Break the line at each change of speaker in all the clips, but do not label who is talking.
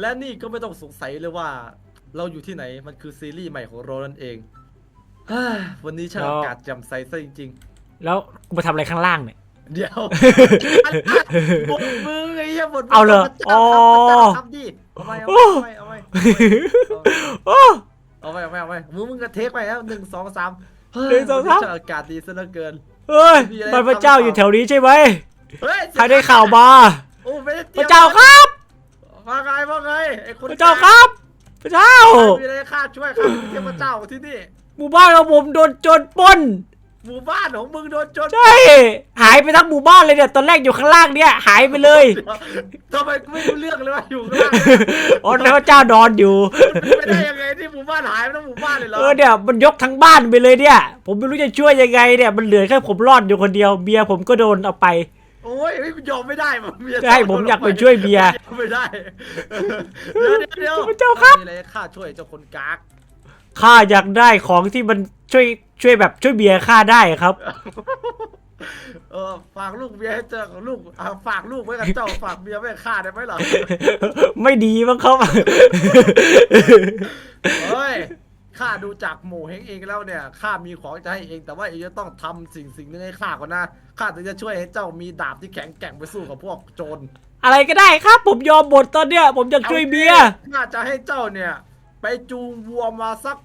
และนี่ก็ไม่ต้องสงสัยเลยว่า เราอยู่ที่ไหนมันคือซีรีส์ใหม่ของเรานั่นเองเฮ้ยวันนี้ช่าง
แล้ว
อากาศแจ่มใสซะจริง
แล้วกูมาทำอะไรข้างล่างเนี่ย
ๆ เดี๋ยวบทมือไอ้เหี้ยบทมื
เอาเหรอ
พระจ้าครับพระเจ้าครับดิเอาไปเอาไปเอาไปเอาไป
โอ้
เอาไปเอาไปเอาไปมือมึงก็เทคไปแล้วหนึ่งสองสามเฮ้ย
หนึ่งสองสาม
วันนี้ช่างอากาศดีซะเหลือเกิน
เฮ้ย
มีอะไร
มันพระเจ้าอยู่แถวนี้ใช่ไหม
เฮ้ย
ใครได้ข่าวมา
โอ้ไม่ได้ต
พ
ยม
ระเจ้าครับ
ว่าไงว่าไงไอ้คน
พระเจ้าครับ พระเจ้า
มีอะไรข้าช่วยข้าเป็นเทพเจ้าที่นี่
หมู่บ้านของผมโดนโจรปล้น
หมู่บ้านของมึงโดนโจร
ใช่ หายไปทั้งหมู่บ้านเลยเนี่ยตอนแรกอยู่ข้างล่างเนี่ยหายไปเลย
ทำไมกูไม่รู้เรื่องเลยว่าอยู่ข้างล่าง
อ๋อแล้วพระเจ้านอนอยู่
ไม่ได้ยังไงที่หมู่บ้านหายไปทั้งหมู่บ้านเลยเหรอ
เออเนี่ยมันยกทั้งบ้านไปเลยเนี่ย ผมไม่รู้จะช่วยยังไงเนี่ยมันเหลือแค่ผมรอดอยู่คนเดียวเบียร์ผมก็โดนเอาไป
โอ้ยไม่ยอมไม่ได้มันเมีย
ใช่ผมอยากไปช่วยเบียร์
ไม่ได้เดี๋ยวเดี๋ยวเดี๋ยว
พระเจ้าครับ
มีอะไรข้าช่วยเจ้าคนกาก
ข้าอยากได้ของที่มันช่วยช่วยแบบช่วยเบียร์ข้าได้ครับ
เออฝากลูกเบียร์ให้เจ้าลูกอะฝากลูกไว้กับเจ้าฝากเบียร์ไว้กับข้าได้ไหมล่ะ
ไม่ดีมั้งครับ
เฮ้ย ข้าดูจากหมู่เฮงเองแล้วเนี่ยข้ามีของจะให้เอง แต่ว่าเองจะต้องทำสิ่งสิ่งหนึงให้ข้าก่อนนะข้าถึงจะช่วยให้เจ้ามีดาบที่แข็งแกร่งไปสู้กับพวกโจร
อะไรก็ได้ครับผมยอมหมดตอนเนี้ย ผมอยากช่วยเบียร์
ข้าจะให้เจ้าเนี่ย ไปจูงวัวมาสัก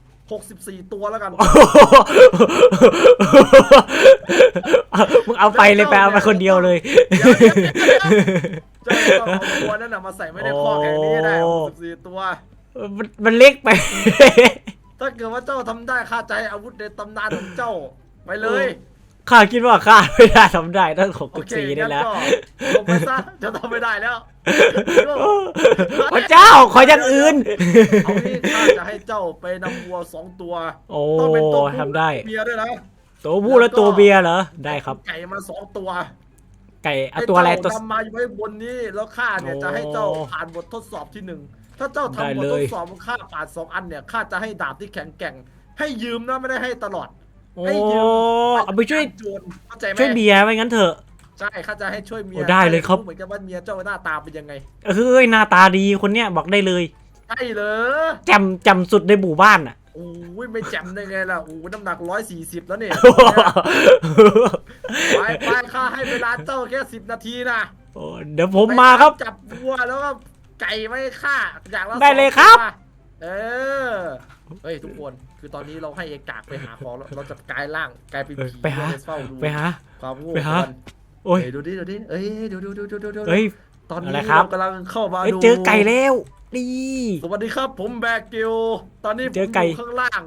64 ตัวแล้วกัน
มึงเอาไปเลยไปเอาไปคนเดียวเลย
เจ้าต้องเอาวัวนั่นน่ะมาใส่ไว้ในคอกแห่งนี้ให้ได้
โอ้
64 ตัว
มันมันเล็กไป
ถ้าเกิดว่าเจ้าทำได้ข้าจะให้อาวุธในตำนานของเจ้าไปเลย
ข้าคิดว่าข้าไม่ได้ทำได้ตั้งหก
โอ
สิบ
เค
สี่
งั้
นี่
น
แหล้ว
ก็ลงไปซะจะทำไม่ได้แล้ว
พระเจ้าขออย่างอื่น
เอานี่ข้าจะให้เจ้าไปนำวัวสองตัว
โอ้
ต้องเป็นตัวผู้
ทำได้
เมียด้วยนะ
ตัวผู้และตัวเบียร์เหรอได้ครับ
ไก่มาสองตัว
ไก่เอาตัวอะไร
ให้
ตัว
เจ้านำมาไว้บนนี้แล้วข้าเนี่ย
โอ้
จะให้เจ้าผ่านบททดสอบที่หนึ่ง ถ้าเจ้า
ได้
ทำบท
เล
ท
ย
ดสอบของข้าผ่านสองอันเนี่ยข้าจะให้ดาบที่แข็งแกร่ง ให้ยืมนะไม่ได้ให้ตลอด
โอ้
ให้ยืม
เอาไปช่วย
โจรเข้าใจไหม
ช่วยเบียร์ไว้งั้นเถอะ
ใช่ข้าจะให้ช่วยเมีย
โอ้ได้เลยครับ
เหมือนกับว่าเมียเจ้าหน้าตาเป็นยังไง
เฮ้ยหน้าตาดีคนเนี้ยบอกได้เลย
ใช่เหรอ
จำจำสุดในหมู่บ้านอะ
โอ้ยไม่แจ่มได้ไงล่ะโอ้ยน้ำหนักร้อยสี่สิบแล้วเนี่ย ไปไปข้าให้เวลาเจ้าแค่สิบนาทีนะ
โอ้เดี๋ยวผมมาครับ
ไปจับวัวแล้วก็ ไก่ไม่ฆ่าอย่างละ
ได้เลย
สอง
ครับ
ตัวเออเฮ้ยทุกคนคือตอนนี้เราให้เอกากไปหาของแล้วเราจะกลายร่างกลายเป็น
เออ
ผี
ไปหา
เฝ้าดู
ไปหา
ความโง่
ไปหา
ก่อน
โอ้ย
เฮ้ยดูดิดูดิเอ้ยดูดูดูดูดูดู
เฮ้ย
ตอนนี้
อะไรครับ
เรากำลังเข้ามา
เฮ้ย
ดู
เจอไก่แล้วดี
สวัสดีครับ ผมแบกกิลตอนนี้ผม
เจอไก่
อยู่ข้างล่าง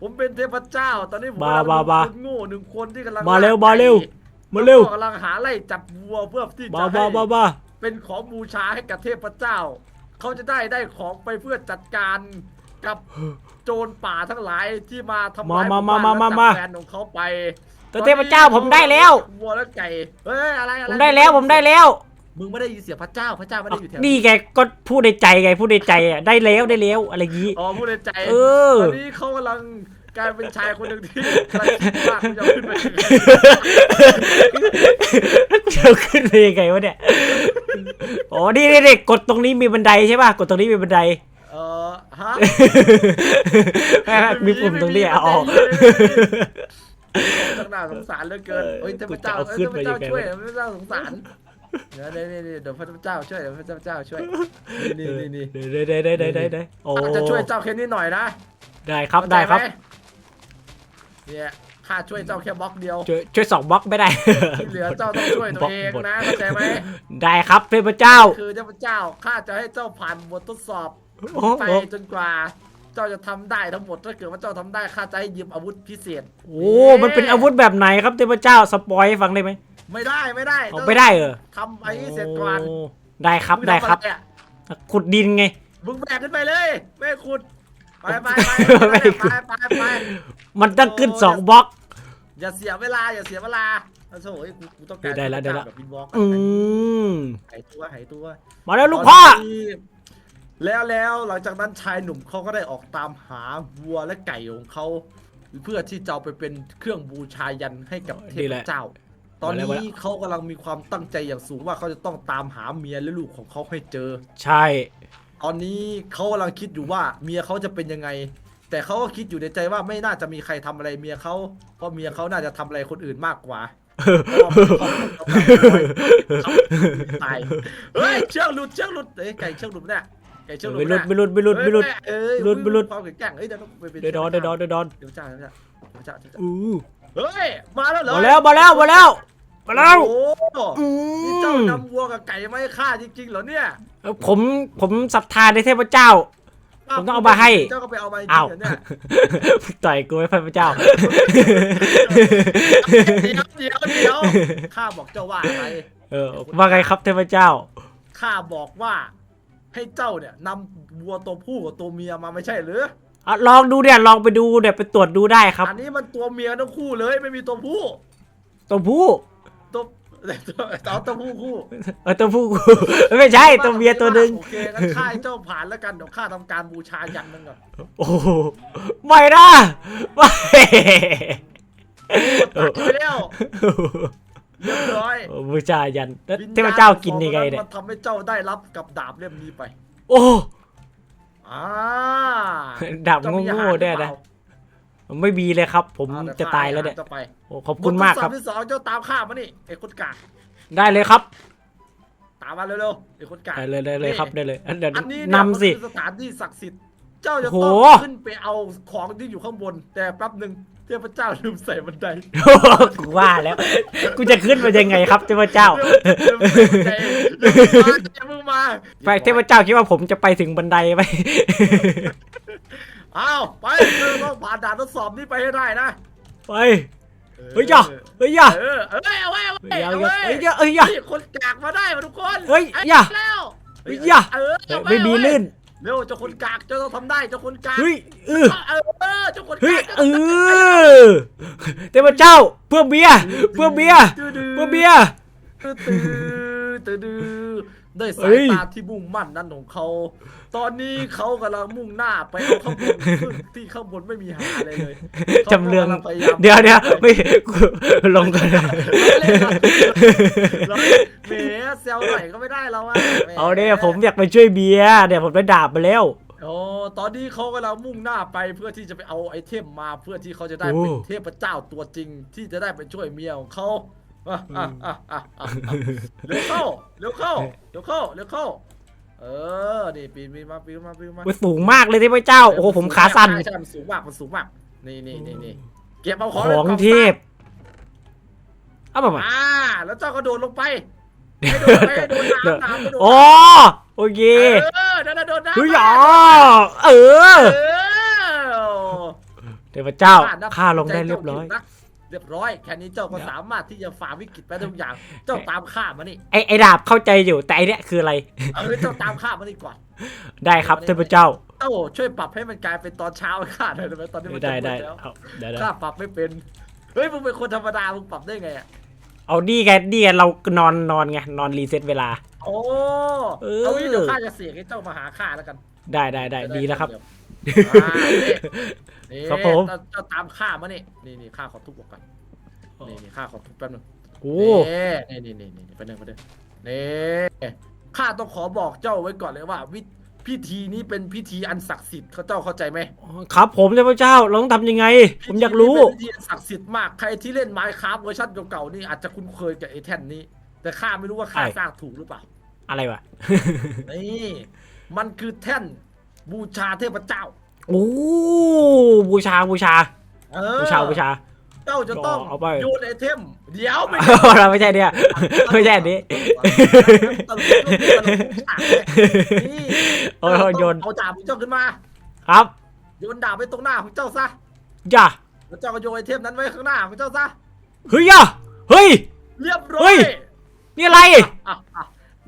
ผมเป็นเทพเจ้า ตอนนี้ผม
บากำ
ลัง
บา
ดูคนโง่หนึ่งคนที่กำลัง
มาเร็ว
ล่
มาเร็ว
ไก่
มาเร็ว
แล้ก็กำลังหาไล่จับวัวเพื่อที่
บ้า
จะ
บ้า
ให้
บ้าบ้า
เป็นของบูชาให้กับเทพเจ้า เขาจะได้ได้ของไปเพื่อจัดการกับโจรป่าทั้งหลายที่มาทำร้าย
มา
หบ้น
มามา
และจับ
มา
แฟนของเขาไป
ตัวเทพเจ้าผมได้แล้ว
วัวและไก่เฮ้ยอะไรอะไร
ผมได้แล้วผมได้แล้ว
มึงไม่ได้ยินเสียงพระเจ้าพระเจ้าไม่ได้อยู่แถว
นี่ไงก็พูดในใจไงพูดในใจอะได้แล้วได้แล้วอะไรอย่างงี้
อ๋อพูดในใจ
เออ
ตอนนี้เขากำลังกลายเป็นชายคนหนึ่งที่กำลังคิดว่าเขาจะขึ้นไปยังไง
จะ ขึ้นไปยังไงวะเนี่ยอ๋อนี่นี่นี่กดตรงนี้มีบันไดใช่ป่ะกดตรงนี้มีบันได
เออฮะ
มีปุ่มตรงนี้อะอ๋อ
จังหน้าสงสารเหลือเกินเฮ้ยเทพเจ้า
กูจะเอา
เอ้ย
ขึ้น
เทพ
ไปยั
เจ้าง
ไง
ช่วยเทพเจ้าสงสารเดี๋ยวเดี๋ยวเดี๋ยวเดี๋ยวพระเจ้าช่วยเดี๋ยวพระเจ้าช่วยนี่นี่นี่
ได้ได้ได้ได้ได้ได้โอ้
ข้าจะช่วยเจ้าแค่นี้หน่อยนะ
ได้ครับได้ครับ
เข้าใจไหมเนี่ย ข้าช่วยเจ้าแค่บล็อกเดียว
ช่วยช่วยสองบล็อกไม่ได้
ที่เหลือเจ้าต้องช่วยตัวเองนะเข้าใจไหม
ได้ครับเทพเจ้า
คือเทพเจ้าข้าจะให้เจ้าผ่านบททดสอบ
โอ้
ไป
โห
จนกว่า เจ้าจะทำได้ทั้งหมดถ้าเกิดว่าเจ้าทำได้ข้าจะให้ยืมอาวุธพิเศษ
โอ้มันเป็นอาวุธแบบไหนครับเทพเจ้าสปอยให้ฟังได้ไหม
ไม่ได้ไม่ได้
เอาไม่ได้เหรอ
ทำไอ้นี่เสร็จก่อน
โอ้ได้ครับ
มึง
ได้
ทำอะ
ครับ
อะ
ขุดดินไง
มึงแบกขึ้นไปเลยไม่ให้ขุดไปไปไป
ไม่
ไป
ให้ขุ
ไป
ด
ไปไป
มันต้องขึ้นสองบล็อก
อย่าเสียเวลาอย่าเสียเวลาโอ้โหกูกูต้องการ
ได้แล้วได้แล้ว
แบบวินวอล์ก
อืม
หายตัวหายตัว
มาแล้วลูกพ่อ
ตนนี้แล้วแล้วหลังจากนั้นชายหนุ่มเขาก็ได้ออกตามหาวัวและไก่ของเขาเพื่อที่จะเอาไปเป็นเครื่องบูชายันให้กับเท
นี่
พ
แหละ
เจ้า ตอน
มาแล้ว
นี้เขากำลังมีความตั้งใจอย่างสูงว่าเขาจะต้องตามหาเมียและลูกของเขาให้เจอ
ใช่
ตอนนี้เขากำลังคิดอยู่ว่าเมียเขาจะเป็นยังไง แต่เขาก็คิดอยู่ในใจว่าไม่น่าจะมีใครทำอะไรเมียเขาเพราะเมียเขาน่าจะทำอะไรคนอื่นมากกว่าเพราะว่าเขาตายเฮ้ยเชือกหลุดเชือกหลุดเอ้ยไก่เชือกหลุดเนี่ยไก่เชือกหลุด
ไม่หลุด
เนี่ย
ไม่หลุดไม่หลุดไม่หลุด
เอ้ย
หลุดไม่หลุด
ความแข็งแกร่งเอ้ยเดี๋ยวต้องไปเป็น
เดี๋ยวดอนเดี๋ยวดอนเดี๋ยวดอน
เดี๋ยวจ้าเดี๋ยวจ้าเดี๋ยวจ้าเดี๋ยวจ้า
อู้
เฮ้ยมาแล้วเหรอ
มาแล้วมาแล้วมาแล้วมาแล้ว
โอ้โห
อื
นี่
ม
เจ้านำวัวกับไก่มาให้ข้าจริงๆเหรอเนี่ย
ผมผมศรัทธาในเทพเจ้า ผมต้องเอามาให้
เจ้าก็ไปเอามาจริง
อ้าว
ๆเหรอเนี่ย
ต่อยกูไว้พระเจ้า
เดี๋ยวเดี๋ยวเดี๋ยวข้าบอกเจ้าว่าอะไร
เออว่าไงครับเทพเจ้า
ข้าบอกว่า ให้เจ้าเนี่ยนำวัวตัวผู้กับตัวเมียมาไม่ใช่หรือ
อะลองดูเนี่ยลองไปดูเนี่ยไปตรวจดูได้ครับ
อันนี้มันตัวเมียทั้งคู่เลยไม่มีตัวผู้
ตัวผู้
ตัว ตัวเอาตัวผู้คู่
เออตัวผู้ไม่ใช่ตัวเมียตัวหนึ่ง
โอเคงั้นข้าให้เจ้าผ่านแล้วกันเดี๋ยวข้าทำการบูชายันมันก่อน
โอ้โหไม่นะไม่
ตัดไปแล้วเรียบร้อย
บูชายันแล้วเทพเจ้ากินยังไงเนี่ย
มันทำให้เจ้าได้รับกับดาบเล่มนี้ไป
โอ้
อ่า
ดาบ
เจ้มีอา
โง่
หาร
ๆได้
หรือ
นะ
เปล่า
ไม่มีเลยครับ ผม
อ่าเดี๋
จะ
ว
ตายแล้วเนี่ย
ข้ให้อหรจะไป
โอ้ขอบคุณมากครับ
ทดสอที่สองเจ้าตามข้ามานี่ไอ้คนกาก
ได้เลยครับ
ตามมาเร็วๆไอ้คนกาก
ได้เลยได้เลยครับได้เลยอันเดี๋ยว
อันนี้เย
นำสิ
มันคือสถานที่ศักดิ์สิทธิ์เจ้าจะ
โอ้
ต้อง
โห
ขึ้นไปเอาของที่อยู่ข้างบน แต่แป๊บหนึ่งเทพเจ้าลืมใส่บันได
กูว่าแล้ว กูจะขึ้นมายังไงครับเทพเจ้า
ลืมใส่บันไดอย่าเพิ่งมา
ไปเทพเจ้าคิดว่าผมจะไปถึงบันไดไหม
อ้าวไปเธอต้องผ่านด่านทดสอบนี้ไปให้ได้นะ
ไปเฮ้ยย่าเฮ้ยย่า
เออเอ้ยเอาไว้เอาไว้
เฮ้ย
เอา
เฮ้
ไว้
ยย่าเฮ้ยย่า
นี่คนกากมาได้มาทุกคน
เฮ้ย
ไอ้
อย่า
แล้ว
เฮ้ยอย่า
เออเอาว้
ไม่มี
เอาว้
ลื่น
เร็วเจ้าคนกากเจ้าต้องทำได้เจ้าคนกาก
เฮ้ยเออ
เออเออเจ้าคนกาก
เฮ้ย
จ้า
เอ
ต้องทำได้
อเทพเจ้าเพื่อเบียร์เพื่อเบียร์เพื่อเบียร์
ตื้อตื้อตื้อตื้อด้วย
เฮ้
สาย
ย
ตาที่มุ่งมั่นนั้นของเขา ตอนนี้เขากำลังมุ่งหน้าไปเอาข้างบนซึ่งที่ข้างบนไม่มีหาอะไรเลย
จำเรือง
ขากำลัพยายาม
เดี๋ยวเดี๋ยวไม่กูลงกัน
เราแหมเซลหน่อยก็ไม่ได้แล้วอะแห
เอาเนี่ยผมอยากไปช่วยเบียร์เนี่ยผมได้ดาบมาแล้ว
โอ้ตอนนี้เขากำลังมุ่งหน้าไปเพื่อที่จะไปเอาไอเทมมาเพื่อที่เขาจะได้
โอ้
เป็นเทพเจ้าตัวจริงที่จะได้ไปช่วยเมียของเขาอะอะอะอะอะเร็วเข้าเร็วเข้าเร็วเข้าเร็วเข้า เออนี่ปีนปีนมาปีนมาปีนมา
มันสูงมากเลยเทพเจ้า โอ้โหผมขาสั่น
ใช่ใช่มันสูงมากมันสูงมากนี่นี่นี่นี่เก็บเอาของ
ของ
ในกล่
เท
ซะ
พเอาแบบว่า
อ่า แล้วเจ้ากระโดดลงไปให้โดดไปให้โดดน้ำน้ำกระโดด
โอ้โอเค
เออนั่นน่ะโดดน้ำ
เฮ้ย
ไป
อ๋อเออ
เออ
เทพเจ้า
ข้นับ
ข้าลงได้เรียบร้อย
ใจจ้า เรียบร้อยแค่นี้เจ้าก็สามารถที่จะฝ่าวิกฤตไปได้ทุกอย่าง เจ้าตามข้ามานี่
ไอไอดาบเข้าใจอยู่แต่ไอเนี้ยคืออะไร
เออเจ้าตามข้ามานี่ก่อน
ได้ครับเทพเจ้า
เจ้าช่วยปรับให้มันกลายเป็นตอนเช้าให้ข้าหน่อยได้ไหมตอนนี้มันจะ
ได้
มื
ได้
แล้ว
เอาเดี๋ยวเดี๋ยว
ข้าปรับไม่เป็นเฮ้ยมึงเป็นคนธรรมดามึงปรับได้ไงอะ
เอาดีไงดีไงเรานอนนอนไงนอนรีเซ็ตเวลา
โอ้
เออ
เอางี้เดี๋ยวข้าจะเสียกให้เจ้ามาหาข้าแล้วกัน
ได้ได้ได้ดีแล้วครับ
อ่านี่นี่
ครับผม
เจ้าเจ้าตามข้ามานี่นี่นี่ข้าขอทุบออกกันนี่นี่ข้าขอทุบแป๊บนึง
โอ้
นี่นี่นี่นี่นี่ไปหนึ่งไปหนึ่งนี่ข้าต้องขอบอกเจ้าไว้ก่อนเลยว่าวิพิธีนี้เป็นพิธีอันศักดิ์สิทธิ์เขาเจ้าเข้าใจไหม
ครับผมเทพเจ้าเราต้องทำยังไง ผมอยากรู้
พิธีนี้เป็นพิธีอันศักดิ์สิทธิ์มากใครที่เล่นไมค์คราฟเวอร์ชันเก่าๆนี่อาจจะคุ้นเคยกับไอ้แท่นนี้ แต่ข้าไม่รู้ว่าข้า
ใช่
สร้างถูกหรือเปล่า
อะไรวะ
นี่ มันคือแท่น บูชาเทพเจ้า
โอ้บูชาบูชา
เออ
บูชาบูชา
เจ้าจะต้อง
เอาไป
โยนไอเทม เดี๋ยวไม่
เราไม่ใช่เนี่ยไม่ใช่อันนี้
ตลกตลกตลกฉากเลยนี่
โอ้ยโยน
เอาดาบของเจ้าขึ้นมา
ครับ
โยนดาบไปตรงหน้าของเจ้าซะ
อย่า
แล้วเจ้าก็โยนไอเทมนั้นไว้ข้างหน้าของเจ้าซะ
เฮ้ยอย่าเฮ้ย
เรียบร้อ
เฮ้
ย
ยนี่อะไร
อะอะ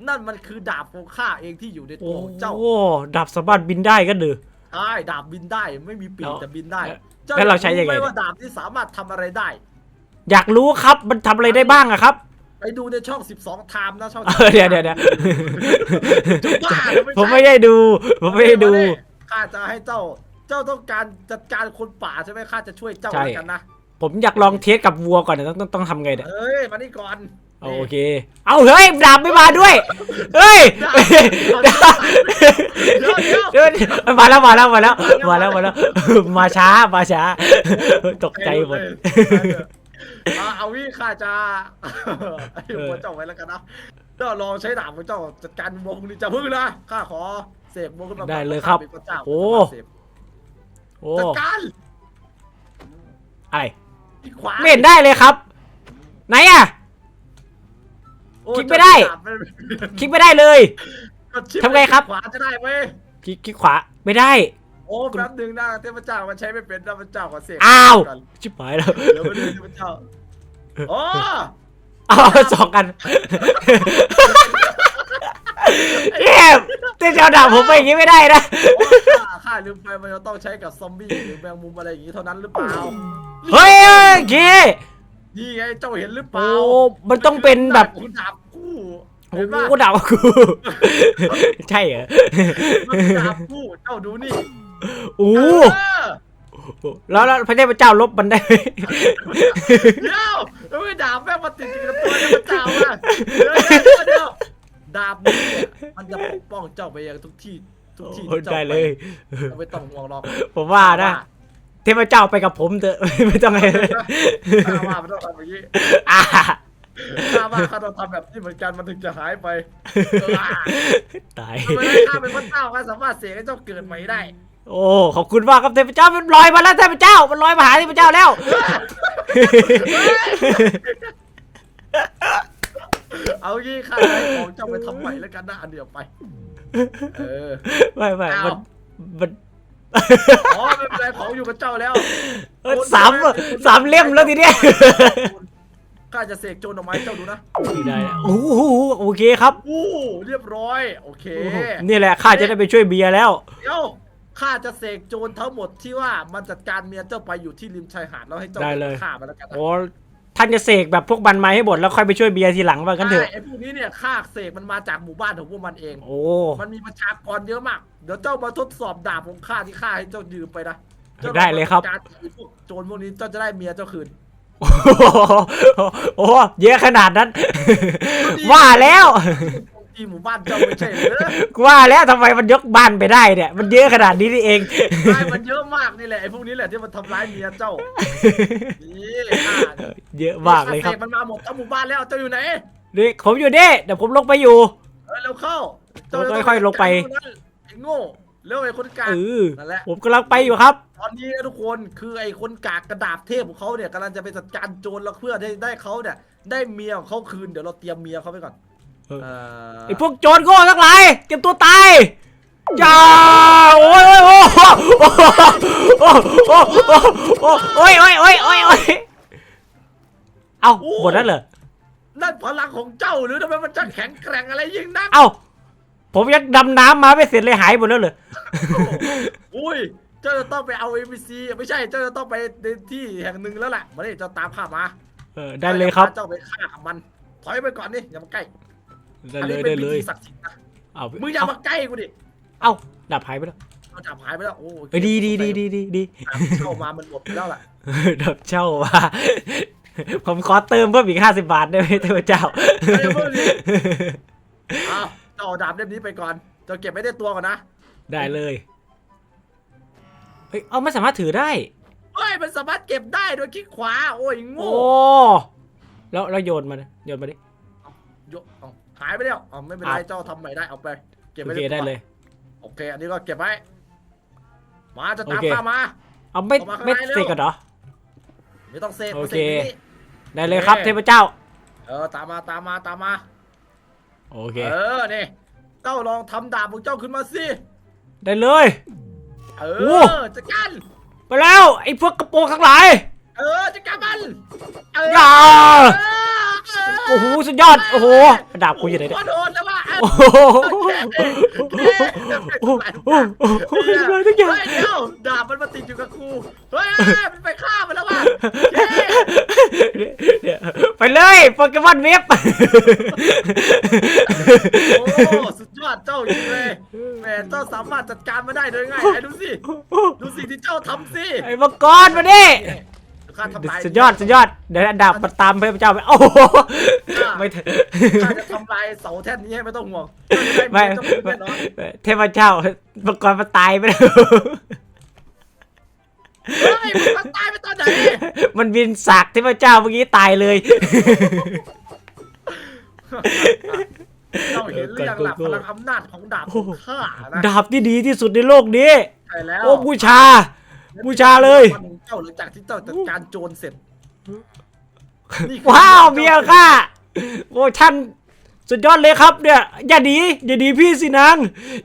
นั่นมันคือดาบของข้าเองที่อยู่ในตัวของเจ้า
โอ้ดาบสามารถบินได้ก็เดือ
ใช่ดาบบินได้ไม่มีปีก
เอา
แต่บินได้
แล้วแล้วเราใช้ยังไง
ไม่ว่าดาบที่สามารถทำอะไรได้
อยากรู้ครับมันทำอะไรได้บ้างอะครับ
ไปดูในช่อง 12ไทม์นะช่อง
เออเดี๋ยวเดี๋ยวเดี๋ยว
จะบ้าหรือ
ผมไม่ได้ดู ผมไม่ได้ดู
ข้าจะให้เจ้า เจ้าต้องการจัดการคนป่าใช่ไหมข้าจะช่วยเจ้า
ใช่
แล้วกันนะ
ผมอยากลองเทสกับวัวก่อนนะต้องต้องต้องทำไงเนี่ย
เอ้ยมานี่ก่อน
เอาโอเค เอาเฮ้ยดาบไม่มาด้วย เฮ้ย
เดี๋ยวเดี๋ยว
เดี๋ยวมาแล้วมาแล้วมาแล้วมาแล้วมาแล้ว มาช้ามาช้า ตกใจหมด
เอาเอาวิข้าจะไอ้หัวเจ้าไว้แล้วกันนะเดี๋ยวลองใช้ดาบของเจ้าจัดการวงนี้จะพึ่งนะข้าขอเสกวงขึ้นมา
ได้เลยครับ
ข้าเป็นพะเจ้า
โอ้
เสก
โอ้
จัดการ
อะไร
ที่ขวา
ไม่เห็นได้เลยครับ ไหนอะ
โอ้
คลิกไม่ได้
เจ้าดาบมัน
คลิกไม่ได้เลย
กดชิป
ทำไงครับ
ขวาจะได้ไหม
คลิกคลิกขวาไม่ได้
โอ้แป๊บหนึงนะเทพเจ้ามันใช้ไม่เป็นนะพระเจ้าขอเสก
อ้าว
ก่อน
ชิบหายแล้ว
เดี๋ยวไปดูเทพเจ้าโอ้
เอาสองกันเอ๊ะเต้นเจ้าดาบผมไปอย่างงี้ไม่ได้นะ
ข้าข้าลืมไปมันจะต้องใช้กับซอมบี้หรือแมงมุมอะไรอย่างงี้เท่านั้นหรือเปล่า
เฮ้ยโอเค
นี่ไงเจ้าเห็นหรือเป
โอ้
ล่า
มันต้องเป็นแบบ
คุณดาบคู่
โอ้
เห็น
โห
ปะ
ดาบกูใช่เหรอ
มันคือดาบคู่เจ้าดูนี่
โอ้
เออ
แล้วแล้วพระเทพเจ้าลบมันได้ไหม
เดี๋ยวแล้วไม่ดาบแม่งมาติดอยู่กับตัวเทพเจ้าอะเดี๋ยวเดี๋ยวเดี๋ยวดาบนี้เนี่ยมันจะปกป้องเจ้าไปยังทุกที่ทุกที่
โอ้
ที่เจ้า
ได้
ไป
เลย
ไม่ต้องห่วงหรอก
ผมว่านะเท พเจ้าไปกับผมเถอะไม่ต้องไง
ข้าว่ามันต้องทำอย่างนี้
อ่า
ข้าว่าข้าต้องทำแบบนี้เหมือนกันมันถึงจะหายไปเออ
ตาย
ทำไมข้าเป็นพระเจ้าข้าสามารถเสกให้เจ้าเกิดใหม่ได้
โอ้ขอบคุณมากครับเทพเจ้ามันลอยมาแล้วเทพเจ้ามันลอยมาหาเทพเจ้าแล้ว
เอางี้ข้าจะให้ของเจ้าไปทำใหม่แล้วกันนะอันเดียวไป เออ
ไม่ไม่มัน
อ้าว
มัน
อ๋อไม่เป็นไรของอยู่กับเจ้าแล้ว
เอ้ยสามสามเล่มแล้วทีเนี้ย
ข้าจะเสกโจรออกมาให้เจ้าดูนะ
ได้แล้วโอ้โหโอเคครับ
อู้เรียบร้อย โอเค
นี่แหละข้าจะได้ไปช่วยเบียร์แล้ว
เดี๋ยวข้าจะเสกโจรทั้งหมดที่ว่ามันจัดการเมียเจ้าไปอยู่ที่ริมชายหาดแล้วให้เจ้า
ได้เลย
ฆ่ามันแล้วกันนะ
โอ้ ท่านจะเสกแบบพวกบันไม้ให้หมดแล้วค่อยไปช่วยเบียร์ทีหลังว่ากันเถอะ
ใช่ไอ้พวกนี้เนี่ยข้าเสกมันมาจากหมู่บ้านของพวกมันเอง
โอ้
มันมีประชากรเยอะมาก เดี๋ยวเจ้ามาทดสอบดาบของข้าที่ข้าให้เจ้ายืมไปนะจ้า
ได้เลยครับ
การไอ้พวกโจรพวกนี้เจ้าจะได้เมียเจ้าคืน
โอ้โหเยอะขนาดนั้น ว่าแล้ว
ที่หมู่บ้านเจ้าไม่ใช่เหรอ
ว่าแล้วทำไมมันยกบ้านไปได้เนี่ย มันเยอะขนาดนี้นี่เอง
ใช่มันเยอะมากนี่แหละไอ้พวกนี้แหละที่มันทำร้ายเมียเจ้านี่ข้า
เยอะมากเลยครับ
ข้สมันมาหมดทั้งหมู่บ้านแล้วเจ้าอยู่ไหน
นี่ผมอยู่นี่เดี๋ยวผมลงไปอยู่
เออเร็วเข้า
ค่อยๆลงไป
ไอ้โง่เร็วไอ้คนกาก
เออ
นั่นแหละ
ผมกำลังไปอยู่ครับ
ตอนนี้นะทุกคนคือไอ้คนกากกระดาบเทพของเขาเนี่ยกำลังจะไปจัดการโจรแล้วเพื่อได้ได้เขาเนี่ยได้เมียของเขาคืนเดี๋ยวเราเตรียมเมียเขาไปก่อน
เออ
เอ่อ
ไอ้พวกโจรโง่ทั้งหลายเตรียมตัวตายจ้าโอ้ยโอ้ยโอ้ยโอ้ยโอ้ยโอ้ยโอ้ยโอ้ยโอ้ยเอาหมดแล้วเหรอ
นั่นพลังของเจ้าหรือทำไมมันจะแข็งแกร่งอะไรยิ่งนัก
เอ้าผมยังดำน้ำมาไม่เสร็จเลยหายหมดแล้วเหรอ
อุ้ยเจ้าจะต้องไปเอา ABC ไม่ใช่เจ้าจะต้องไปในที่แห่งหนึ่งแล้วแหละมาดิเจ้าตามข้ามา
เออได้เลยครับ
เจ้าไปฆ่ากับมันถอยไปก่อนนี่อย่ามาใกล้
ได้
อัน
เล
นี้
ย
เป็
ได้
น
เล
พิ
ย
ธีศักดิ์สิทธิ์นะ
เอา
มึงอย่ามาใกล้กูดิ
เอ้าดับหายไปแล้ว
เอาจับหายไปแล้วโอ้โอเค
เอ้ยดีดีดีดีดีดี
เข้ามามันหมดไปแล้วล่ะ
ดับเช่าว่าผมขอเติมเพิ่มอีกห้าสิบบาทได้ไหมเทพเจ้า
ไม่ได้เพิ่มดิอ้าวเจ้าเอาดาบเล่มนี้ไปก่อนเจ้าเก็บไว้ในตัวก่อนนะ
ได้เลยเฮ้ยเอาไม่สามารถถือได้
เฮ้ยมันสามารถเก็บได้โดยคลิกขวาโอ้ยโง่
โอ้แล้วแล้วโยนมาดิโยนมาดิ
ยกเอา หายไปแล้วเอาไม่เป็นไร
อ้าว
เจ้าทำใหม่ได้เอาไป เก็บ
โอ
ไว้
เค
ในตัว
ได้เลย
โอเค อันนี้ก็เก็บไว้มาจะตาม
โอเค
ข้ามา
เอาไม่
ออกมาข้าง
ไม่
ในเร็ว
เสกกันเหรอ
ไม่ต้องเซฟ
โอ
มา
เค
เซฟที่นี่
ได้เลยครับ
โอเค
เทพเจ้า
เออตามมาตามมาตามมา
โอเค
เออนี่เจ้าลองทำดาบของเจ้าขึ้นมาสิ
ได้เลย
เอ
โอ้
อจัดการ
ไปแล้วไอ้พวกกระโปรงทั้งหลาย
เออจัดการมันเออ
อย่า
เออเโอ้
โหสุดยอดโอ้โหดาบกูอยู่ไหนเนี่ย
โคตรโดนแล้วว่ะ
โอ้โหโอ้โหโอ้โหโอ้โหทำลายทุกอย่าง
เฮ้ยเดี๋ยวดาบมันมาติดอยู่กับกูเฮ้ยมันไปฆ่ามันแล้วว่ะเย้
เดี๋ยวไปเลยโปเกมอนเว็บ
โอ้สุดยอดเจ้าจริงเลยแหมเจ้าสามารถจัดการมาได้โดยง่ายไอ้ดูสิดูสิ่งที่เจ้าทำสิ
ไอ้มังกรมาดิ
ข้าทำลาย
สุดยอดสุดยอดเดี๋ยวดาบมาตามเทพเจ้าไปโอ้โหไม่ถึง
ข้าจะทำลายเสาแท่นนี้ให้ไม่ต้องห่วง
ไม่
ต้องห่วง
ไม่
แน่นอน
เทพเจ้ามังกรมันตายไปแล้ว
เฮ้ยมันตายไปตอนไหน
มันบินสักเทพเจ้าเมื่อกี้ตายเลย
เราเห็นหรือยังหลักพลังอำนาจของดาบของข้านะ
ดาบที่ดีที่สุดในโลกนี้
ใช่แล้ว
โอ้บูชา บูชาเลย
วันของเจ้าหลังจากที่เจ้าจัดการโจรเสร็จนี่คือ
ว้าวเมียค่ะโอ้ท่านสุดยอดเลยครับเนี่ย อย่าดีอย่าดีพี่สินาง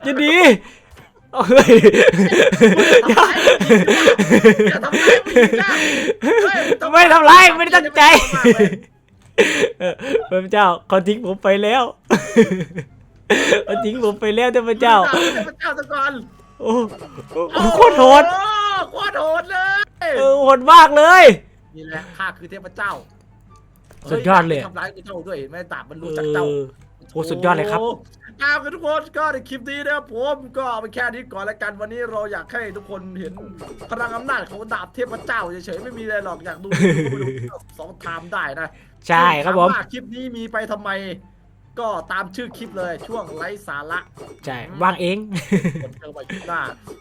อย่าดีเฮ้ย
อย่าทำร้ายผู้หญิงนะเฮ้ย
ไม่ทำร้ายไม่ได้ตั้งใจเออพระเจ้าเขาทิ้งผมไปแล้วเขาทิ้งผมไปแล้วเทพเจ้า
พระเจ้าตะกอน
โอ้โอ้โคตรโหด
โคตรโหดเลย
เออโหดมากเลย
นี่แหละข้าคือเทพเจ้า
สุดยอดเลย
ทำร้ายเจ้าด้วยไม่ดาบมัน
เอ
รู้จักเจ้า
อโอ้สุดยอดเลยครับ
โเอากันทุกคนก็ในคลิปนี้นะครับผมก็เอาไปแค่นี้ก่อนแล้วกันวันนี้เราอยากให้ทุกคนเห็นพลังอำนาจของดาบเทพเจ้าเฉยๆไม่มีอะไรหรอกอยากดูก็ไปดูสองไทม์ได้นะ
ใช่ครับผม
ถาว่าคลิปนี้มีไปทำไม ก็ตามชื่อคลิปเลยช่วงไร้สาระ
ใช่วางเอง
กดเจอไปคลิปหน้า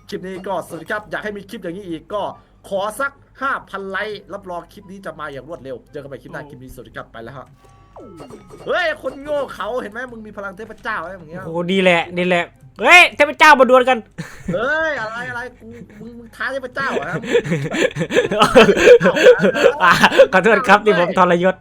คลิปนี้ก็สวัสดีครับ อยากให้มีคลิปอย่างนี้อีกก็ขอสัก 5,000 ไลค์รับรองคลิปนี้จะมาอย่างรวดเร็ว เจอกันใหม่คลิปหน้าคลิปนี้สวัสดีครับไปแล้วฮะเฮ้ย คนโง่เขาเห็นไหมมึงมีพลังเทพเจ้าอะไรอย่างเงี้ย
โอ้ดีแหละดีแหละเฮ้ยเทพเจ้ามาดวลกัน
เฮ้ยอะไรอะไรกูมึงมึงท้าเทพเจ้าเหรอฮะ
อะขอโทษครับที่ผมทรยศ